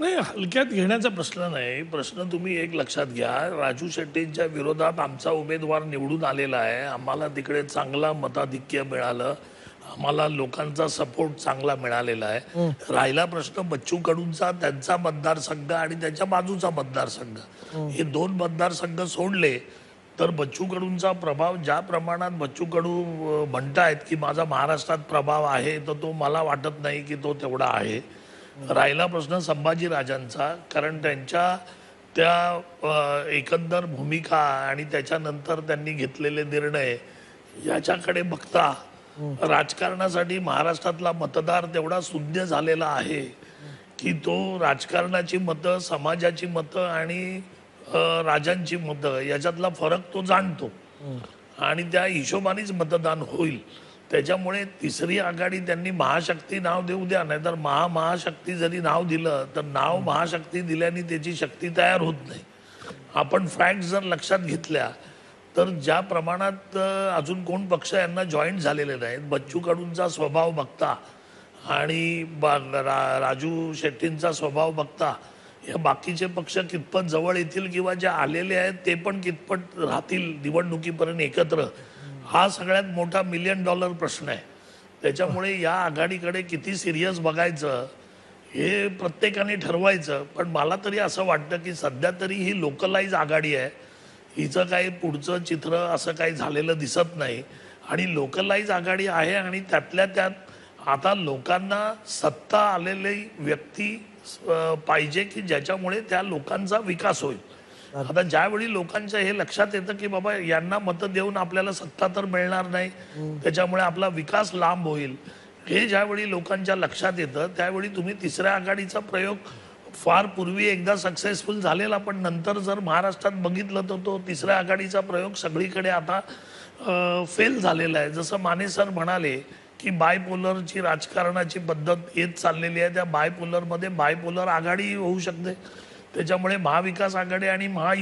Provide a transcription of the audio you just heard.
नाही हलक्यात घेण्याचा प्रश्न नाही. प्रश्न तुम्ही एक लक्षात घ्या. राजू शेट्टींच्या विरोधात आमचा उमेदवार निवडून आलेला आहे. आम्हाला तिकडे चांगला मताधिक्य मिळालं. आम्हाला लोकांचा सपोर्ट चांगला मिळालेला आहे. राहिला प्रश्न बच्चू कडूंचा त्यांचा मतदारसंघ आणि त्याच्या बाजूचा मतदारसंघ. हे. दोन मतदारसंघ सोडले तर बच्चू कडूंचा प्रभाव ज्या प्रमाणात बच्चू कडू म्हणतायत की माझा महाराष्ट्रात प्रभाव आहे तर तो मला वाटत नाही की तो तेवढा आहे. राहिला प्रश्न संभाजीराजांचा कारण त्यांच्या त्या एकंदर भूमिका आणि त्याच्यानंतर त्यांनी घेतलेले निर्णय याच्याकडे बघता राजकारणासाठी महाराष्ट्रातला मतदार तेवढा शून्य झालेला आहे की तो राजकारणाची मतं समाजाची मतं आणि राजांची मतं याच्यातला फरक तो जाणतो. आणि त्या हिशोबानेच मतदान होईल. त्याच्यामुळे तिसरी आघाडी त्यांनी महाशक्ती नाव देऊ द्या नाहीतर महामहाशक्ती जरी नाव दिलं तर नाव महाशक्ती दिल्याने त्याची शक्ती तयार होत नाही. आपण फॅक्ट जर लक्षात घेतल्या तर ज्या प्रमाणात अजून कोण पक्ष यांना जॉईन झालेले नाहीत बच्चू कडूंचा स्वभाव बघता आणि रा- राजू शेट्टींचा स्वभाव बघता या बाकीचे पक्ष कितपत जवळ येतील किंवा जे आलेले आहेत ते पण कितपत राहतील निवडणुकीपर्यंत एकत्र हा सगळ्यात मोठा मिलियन डॉलर प्रश्न आहे. त्याच्यामुळे या आघाडीकडे किती सिरियस बघायचं हे प्रत्येकाने ठरवायचं. पण मला तरी असं वाटतं की सध्या तरी ही लोकलाईज आघाडी आहे. हिचं काही पुढचं चित्र असं काही झालेलं दिसत नाही. आणि लोकलाईज आघाडी आहे आणि त्यातल्या त्यात आता लोकांना सत्ता आलेली व्यक्ती पाहिजे की ज्याच्यामुळे त्या लोकांचा विकास होईल. आता ज्यावेळी लोकांच्या हे लक्षात येतं की बाबा यांना मतं देऊन आपल्याला सत्ता तर मिळणार नाही त्याच्यामुळे आपला विकास लांब होईल. हे ज्यावेळी लोकांच्या लक्षात येतं त्यावेळी तुम्ही तिसऱ्या आघाडीचा प्रयोग फार पूर्वी एकदा सक्सेसफुल झालेला पण नंतर जर महाराष्ट्रात बघितलं तर तो तिसऱ्या आघाडीचा प्रयोग सगळीकडे आता फेल झालेला आहे. जसं माने सर म्हणाले की बायपोलरची राजकारणाची पद्धत येत चाललेली आहे. त्या बायपोलरमध्ये बायपोलर आघाडी होऊ शकते. त्याच्यामुळे महाविकास आघाडी आणि महा